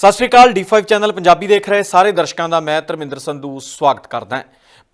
ਸਤਿ ਸ਼੍ਰੀ ਅਕਾਲ D5 channel Punjabi ਦੇਖ ਰਹੇ ਸਾਰੇ ਦਰਸ਼ਕਾਂ ਦਾ ਮੈਂ ਧਰਮਿੰਦਰ ਸੰਧੂ ਸਵਾਗਤ ਕਰਦਾ ਹਾਂ।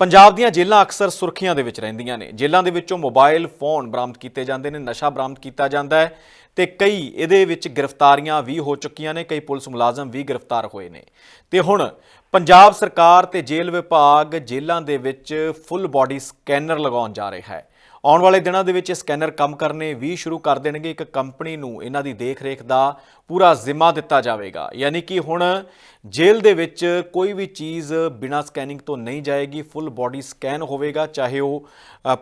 ਪੰਜਾਬ ਦੀਆਂ ਜੇਲ੍ਹਾਂ ਅਕਸਰ ਸੁਰਖੀਆਂ ਦੇ ਵਿੱਚ ਰਹਿੰਦੀਆਂ ਨੇ। ਜੇਲ੍ਹਾਂ ਦੇ ਵਿੱਚੋਂ ਮੋਬਾਈਲ ਫੋਨ ਬਰਾਮਦ ਕੀਤੇ ਜਾਂਦੇ ਨੇ, ਨਸ਼ਾ ਬਰਾਮਦ ਕੀਤਾ ਜਾਂਦਾ ਹੈ ਤੇ ਕਈ ਇਹਦੇ ਵਿੱਚ ਗ੍ਰਿਫਤਾਰੀਆਂ ਵੀ ਹੋ ਚੁੱਕੀਆਂ ਨੇ, ਕਈ ਪੁਲਿਸ ਮੁਲਾਜ਼ਮ ਵੀ ਗ੍ਰਿਫਤਾਰ ਹੋਏ ਨੇ। ਤੇ ਹੁਣ ਪੰਜਾਬ ਸਰਕਾਰ ਤੇ ਜੇਲ੍ਹ ਵਿਭਾਗ ਜੇਲ੍ਹਾਂ ਦੇ ਵਿੱਚ ਫੁੱਲ ਬਾਡੀ ਸਕੈਨਰ ਲਗਾਉਣ ਜਾ ਰਿਹਾ ਹੈ। ਆਉਣ ਵਾਲੇ ਦਿਨਾਂ ਦੇ ਵਿੱਚ ਇਹ ਸਕੈਨਰ ਕੰਮ ਕਰਨੇ ਵੀ ਸ਼ੁਰੂ ਕਰ ਦੇਣਗੇ। ਇੱਕ ਕੰਪਨੀ ਨੂੰ ਇਹਨਾਂ ਦੀ ਦੇਖ-ਰੇਖ ਦਾ ਪੂਰਾ ਜ਼ਿੰਮਾ ਦਿੱਤਾ ਜਾਵੇਗਾ। ਯਾਨੀ ਕਿ ਹੁਣ ਜੇਲ੍ਹ ਦੇ ਵਿੱਚ ਕੋਈ ਵੀ ਚੀਜ਼ ਬਿਨਾਂ ਸਕੈਨਿੰਗ ਤੋਂ ਨਹੀਂ ਜਾਏਗੀ। ਫੁੱਲ ਬਾਡੀ ਸਕੈਨ ਹੋਵੇਗਾ, ਚਾਹੇ ਉਹ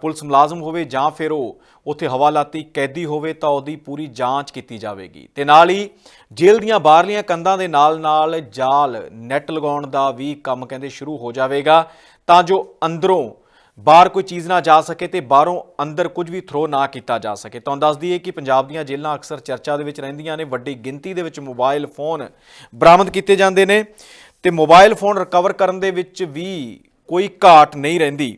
ਪੁਲਿਸ ਮੁਲਾਜ਼ਮ ਹੋਵੇ ਜਾਂ ਫਿਰ ਉਹ ਉੱਥੇ ਹਵਾਲਾਤੀ ਕੈਦੀ ਹੋਵੇ ਤਾਂ ਉਹਦੀ ਪੂਰੀ ਜਾਂਚ ਕੀਤੀ ਜਾਵੇਗੀ। ਤੇ ਨਾਲ ਹੀ ਜੇਲ੍ਹ ਦੀਆਂ ਬਾਹਰਲੀਆਂ ਕੰਧਾਂ ਦੇ ਨਾਲ-ਨਾਲ ਜਾਲ, ਨੈਟ ਲਗਾਉਣ ਦਾ ਵੀ ਕੰਮ ਕਹਿੰਦੇ ਸ਼ੁਰੂ ਹੋ ਜਾਵੇਗਾ। ਤਾਂ ਜੋ ਅੰਦਰੋਂ ਬਾਹਰ ਕੋਈ ਚੀਜ਼ ਨਾ ਜਾ ਸਕੇ ਤੇ ਬਾਹਰੋਂ ਅੰਦਰ ਕੁਝ ਵੀ ਥਰੋ ਨਾ ਕੀਤਾ ਜਾ ਸਕੇ। ਤੁਹਾਨੂੰ ਦੱਸ ਦਈਏ ਕਿ ਪੰਜਾਬ ਦੀਆਂ ਜੇਲ੍ਹਾਂ ਅਕਸਰ ਚਰਚਾ ਦੇ ਵਿੱਚ ਰਹਿੰਦੀਆਂ ਨੇ। ਵੱਡੀ ਗਿਣਤੀ ਦੇ ਵਿੱਚ ਮੋਬਾਈਲ ਫੋਨ ਬਰਾਮਦ ਕੀਤੇ ਜਾਂਦੇ ਨੇ ਤੇ ਮੋਬਾਈਲ ਫੋਨ ਰਿਕਵਰ ਕਰਨ ਦੇ ਵਿੱਚ ਵੀ ਕੋਈ ਘਾਟ ਨਹੀਂ ਰਹਿੰਦੀ।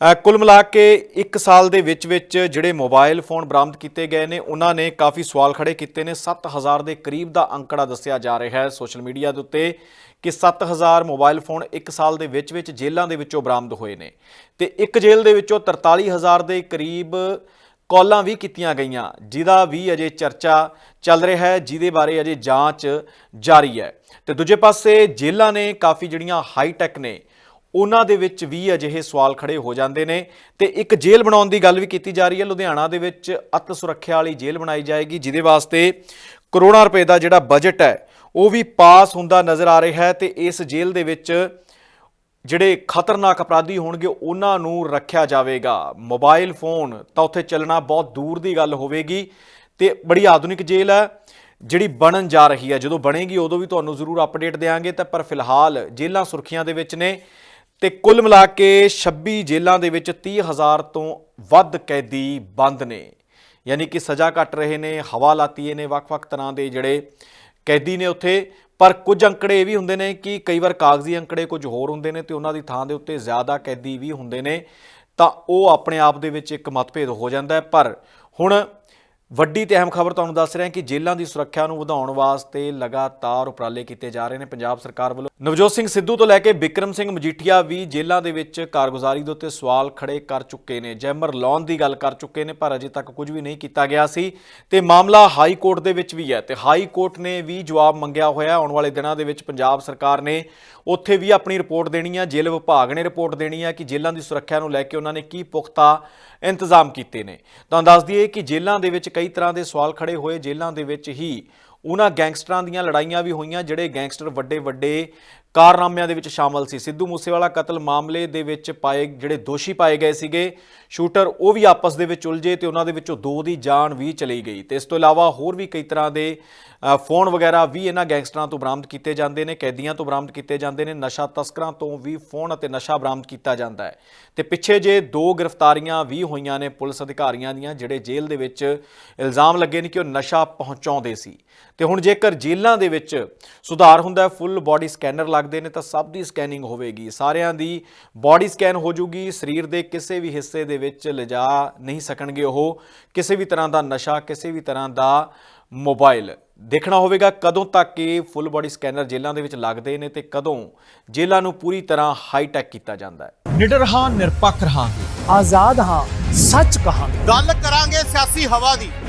ਕੁੱਲ ਮਿਲਾ ਕੇ 1 ਸਾਲ ਦੇ ਵਿੱਚ ਵਿੱਚ ਜਿਹੜੇ ਮੋਬਾਈਲ ਫੋਨ ਬਰਾਮਦ ਕੀਤੇ ਗਏ ਨੇ, ਉਹਨਾਂ ਨੇ ਕਾਫੀ ਸਵਾਲ ਖੜੇ ਕੀਤੇ ਨੇ। 7000 ਦੇ ਕਰੀਬ ਦਾ ਅੰਕੜਾ ਦੱਸਿਆ ਜਾ ਰਿਹਾ ਹੈ ਸੋਸ਼ਲ ਮੀਡੀਆ ਦੇ ਉੱਤੇ ਕਿ 7000 ਮੋਬਾਈਲ ਫੋਨ 1 ਸਾਲ ਦੇ ਵਿੱਚ ਵਿੱਚ ਜੇਲ੍ਹਾਂ ਦੇ ਵਿੱਚੋਂ ਬਰਾਮਦ ਹੋਏ ਨੇ ਤੇ ਇੱਕ ਜੇਲ੍ਹ ਦੇ ਵਿੱਚੋਂ 43000 ਦੇ ਕਰੀਬ ਕਾਲਾਂ ਵੀ ਕੀਤੀਆਂ ਗਈਆਂ, ਜਿਹਦਾ ਵੀ ਅਜੇ ਚਰਚਾ ਚੱਲ ਰਿਹਾ ਹੈ, ਜਿਹਦੇ ਬਾਰੇ ਅਜੇ ਜਾਂਚ ਜਾਰੀ ਹੈ। ਤੇ ਦੂਜੇ ਪਾਸੇ ਜੇਲ੍ਹਾਂ ਨੇ ਕਾਫੀ ਜਿਹੜੀਆਂ ਹਾਈ ਟੈਕ ਨੇ ਉਹਨਾਂ ਦੇ ਵਿੱਚ ਵੀ ਅਜਿਹੇ ਸਵਾਲ ਖੜੇ ਹੋ ਜਾਂਦੇ ਨੇ ਤੇ ਇੱਕ ਜੇਲ੍ਹ ਬਣਾਉਣ ਦੀ ਗੱਲ ਵੀ ਕੀਤੀ ਜਾ ਰਹੀ ਹੈ। ਲੁਧਿਆਣਾ ਦੇ ਵਿੱਚ ਅਤਿ ਸੁਰੱਖਿਆ ਵਾਲੀ ਜੇਲ੍ਹ ਬਣਾਈ ਜਾਏਗੀ, ਜਿਹਦੇ ਵਾਸਤੇ ਕਰੋੜਾਂ ਰੁਪਏ ਦਾ ਜਿਹੜਾ ਬਜਟ ਹੈ, ਉਹ ਵੀ ਪਾਸ ਹੁੰਦਾ ਨਜ਼ਰ ਆ ਰਿਹਾ ਹੈ ਤੇ ਇਸ ਜੇਲ੍ਹ ਦੇ ਵਿੱਚ ਜਿਹੜੇ ਖਤਰਨਾਕ ਅਪਰਾਧੀ ਹੋਣਗੇ, ਉਹਨਾਂ ਨੂੰ ਰੱਖਿਆ ਜਾਵੇਗਾ। ਮੋਬਾਈਲ ਫੋਨ ਤਾਂ ਉੱਥੇ ਚੱਲਣਾ ਬਹੁਤ ਦੂਰ ਦੀ ਗੱਲ ਹੋਵੇਗੀ ਤੇ ਬੜੀ ਆਧੁਨਿਕ ਜੇਲ੍ਹ ਹੈ, ਜਿਹੜੀ ਬਣਨ ਜਾ ਰਹੀ ਹੈ। ਜਦੋਂ ਬਣੇਗੀ, ਉਦੋਂ ਵੀ ਤੁਹਾਨੂੰ ਜ਼ਰੂਰ ਅਪਡੇਟ ਦੇਵਾਂਗੇ ਤਾਂ ਪਰ ਫਿਲਹਾਲ ਜੇਲ੍ਹਾਂ ਸੁਰਖੀਆਂ ਦੇ ਵਿੱਚ ਨੇ। ਤੇ ਕੁੱਲ ਮਿਲਾ ਕੇ 26 ਜੇਲ੍ਹਾਂ ਦੇ ਵਿੱਚ 30000 ਤੋਂ ਵੱਧ ਕੈਦੀ ਬੰਦ ਨੇ। ਯਾਨੀ ਕਿ ਸਜ਼ਾ ਕੱਟ ਰਹੇ ਨੇ ਹਵਾਲਾਤੀਏ ਨੇ ਵੱਖ-ਵੱਖ ਤਰ੍ਹਾਂ ਦੇ ਜਿਹੜੇ ਕੈਦੀ ਨੇ ਉੱਥੇ। ਪਰ ਕੁਝ ਅੰਕੜੇ ਇਹ ਵੀ ਹੁੰਦੇ ਨੇ ਕਿ ਕਈ ਵਾਰ ਕਾਗਜ਼ੀ ਅੰਕੜੇ ਕੁਝ ਹੋਰ ਹੁੰਦੇ ਨੇ ਤੇ ਉਹਨਾਂ ਦੀ ਥਾਂ ਦੇ ਉੱਤੇ ਜ਼ਿਆਦਾ ਕੈਦੀ ਵੀ ਹੁੰਦੇ ਨੇ, ਤਾਂ ਉਹ ਆਪਣੇ ਆਪ ਦੇ ਵਿੱਚ ਇੱਕ ਮਤਭੇਦ ਹੋ ਜਾਂਦਾ ਹੈ। ਪਰ ਹੁਣ ਵੱਡੀ ਤੇ ਅਹਿਮ ਖਬਰ ਤੁਹਾਨੂੰ ਦੱਸ ਰਿਹਾ ਕਿ ਜੇਲ੍ਹਾਂ ਦੀ ਸੁਰੱਖਿਆ ਨੂੰ ਵਧਾਉਣ ਵਾਸਤੇ ਲਗਾਤਾਰ ਉਪਰਾਲੇ ਕੀਤੇ ਜਾ ਰਹੇ ਨੇ। ਪੰਜਾਬ ਸਰਕਾਰ ਵੱਲੋਂ ਨਵਜੋਤ ਸਿੰਘ ਸਿੱਧੂ ਤੋਂ ਲੈ ਕੇ ਵਿਕਰਮ ਸਿੰਘ ਮਜੀਠੀਆ ਵੀ ਜੇਲ੍ਹਾਂ ਦੇ ਵਿੱਚ ਕਾਰਗੁਜ਼ਾਰੀ ਦੇ ਉੱਤੇ ਸਵਾਲ ਖੜੇ ਕਰ ਚੁੱਕੇ ਨੇ। ਜੈਮਰ ਲਾਉਣ ਦੀ ਗੱਲ ਕਰ ਚੁੱਕੇ ਨੇ, ਪਰ ਅਜੇ ਤੱਕ ਕੁਝ ਵੀ ਨਹੀਂ ਕੀਤਾ ਗਿਆ ਸੀ। ਤੇ ਮਾਮਲਾ ਹਾਈ ਕੋਰਟ ਦੇ ਵਿੱਚ ਵੀ ਹੈ ਤੇ ਹਾਈ ਕੋਰਟ ਨੇ ਵੀ ਜਵਾਬ ਮੰਗਿਆ ਹੋਇਆ। ਆਉਣ ਵਾਲੇ ਦਿਨਾਂ ਦੇ ਵਿੱਚ ਪੰਜਾਬ ਸਰਕਾਰ ਨੇ ਉੱਥੇ ਵੀ ਆਪਣੀ ਰਿਪੋਰਟ ਦੇਣੀ ਹੈ ਜੇਲ੍ਹ ਵਿਭਾਗ ਨੇ ਰਿਪੋਰਟ ਦੇਣੀ ਹੈ ਕਿ ਜੇਲ੍ਹਾਂ ਦੀ ਸੁਰੱਖਿਆ ਨੂੰ ਲੈ ਕੇ ਉਹਨਾਂ ਨੇ ਕੀ ਪੁਖਤਾ ਇੰਤਜ਼ਾਮ ਕੀਤੇ ਨੇ। ਤੁਹਾਨੂੰ ਦੱਸ ਦਈਏ ਕਿ ਜੇਲ੍ਹਾਂ ਦੇ ਵਿੱਚ ਕਈ ਤਰ੍ਹਾਂ ਦੇ ਸਵਾਲ ਖੜੇ ਹੋਏ। ਜੇਲ੍ਹਾਂ ਦੇ ਵਿੱਚ ਹੀ ਉਹਨਾਂ ਗੈਂਗਸਟਰਾਂ ਦੀਆਂ ਲੜਾਈਆਂ ਵੀ ਹੋਈਆਂ ਜਿਹੜੇ ਗੈਂਗਸਟਰ ਵੱਡੇ ਵੱਡੇ ਕਾਰਨਾਮਿਆਂ ਦੇ ਵਿੱਚ ਸ਼ਾਮਲ ਸੀ। ਸਿੱਧੂ ਮੂਸੇਵਾਲਾ ਕਤਲ ਮਾਮਲੇ ਦੇ ਵਿੱਚ ਪਾਏ, ਜਿਹੜੇ ਦੋਸ਼ੀ ਪਾਏ ਗਏ ਸੀਗੇ। ਸ਼ੂਟਰ ਉਹ ਵੀ ਆਪਸ ਦੇ ਵਿੱਚ ਉਲਝੇ ਤੇ ਉਹਨਾਂ ਦੇ ਵਿੱਚੋਂ ਦੋ ਦੀ ਜਾਨ ਵੀ ਚਲੀ ਗਈ। ਤੇ ਇਸ ਤੋਂ ਇਲਾਵਾ ਹੋਰ ਵੀ ਕਈ ਤਰ੍ਹਾਂ ਦੇ ਫੋਨ ਵਗੈਰਾ ਵੀ ਇਹਨਾਂ ਗੈਂਗਸਟਰਾਂ ਤੋਂ ਬਰਾਮਦ ਕੀਤੇ ਜਾਂਦੇ ਨੇ, ਕੈਦੀਆਂ ਤੋਂ ਬਰਾਮਦ ਕੀਤੇ ਜਾਂਦੇ ਨੇ। ਨਸ਼ਾ ਤਸਕਰਾਂ ਤੋਂ ਵੀ ਫੋਨ ਅਤੇ ਨਸ਼ਾ ਬਰਾਮਦ ਕੀਤਾ ਜਾਂਦਾ ਹੈ। ਤੇ ਪਿੱਛੇ ਜੇ ਦੋ ਗ੍ਰਿਫਤਾਰੀਆਂ ਵੀ ਹੋਈਆਂ ਨੇ ਪੁਲਿਸ ਅਧਿਕਾਰੀਆਂ ਦੀਆਂ, ਜਿਹੜੇ ਜੇਲ੍ਹ ਦੇ ਵਿੱਚ ਇਲਜ਼ਾਮ ਲੱਗੇ ਨੇ ਕਿ ਉਹ ਨਸ਼ਾ ਪਹੁੰਚਾਉਂਦੇ ਸੀ। ਤੇ ਹੁਣ ਜੇਕਰ ਜੇਲ੍ਹਾਂ ਦੇ ਵਿੱਚ ਸੁਧਾਰ ਹੁੰਦਾ ਹੈ, ਫੁੱਲ ਬਾਡੀ ਸਕੈਨਰ ਲੱਗ ਲੱਗਦੇ ਨੇ ਤਾਂ ਸਭ ਦੀ ਸਕੈਨਿੰਗ ਹੋਵੇਗੀ। ਸਾਰਿਆਂ ਦੀ ਬਾਡੀ ਸਕੈਨ ਹੋ ਜੂਗੀ। ਸਰੀਰ ਦੇ ਕਿਸੇ ਵੀ ਹਿੱਸੇ ਦੇ ਵਿੱਚ ਲਿਜਾ ਨਹੀਂ ਸਕਣਗੇ ਉਹ। ਕਿਸੇ ਵੀ ਤਰ੍ਹਾਂ ਦਾ ਨਸ਼ਾ ਕਿਸੇ ਵੀ ਤਰ੍ਹਾਂ ਦਾ ਮੋਬਾਈਲ। ਦੇਖਣਾ ਹੋਵੇਗਾ ਕਦੋਂ ਤੱਕ ਇਹ ਫੁੱਲ ਬਾਡੀ ਸਕੈਨਰ ਜੇਲ੍ਹਾਂ ਦੇ ਵਿੱਚ ਲੱਗਦੇ ਨੇ ਤੇ ਕਦੋਂ ਜੇਲ੍ਹਾਂ ਨੂੰ ਪੂਰੀ ਤਰ੍ਹਾਂ ਹਾਈ ਟੈਕ ਕੀਤਾ ਜਾਂਦਾ ਹੈ। ਨਿਡਰ ਹਾਂ ਨਿਰਪੱਖ ਰਹਾਂਗੇ। ਆਜ਼ਾਦ ਹਾਂ ਸੱਚ ਕਹਾਂਗੇ। ਗੱਲ ਕਰਾਂਗੇ ਸਿਆਸੀ ਹਵਾ ਦੀ।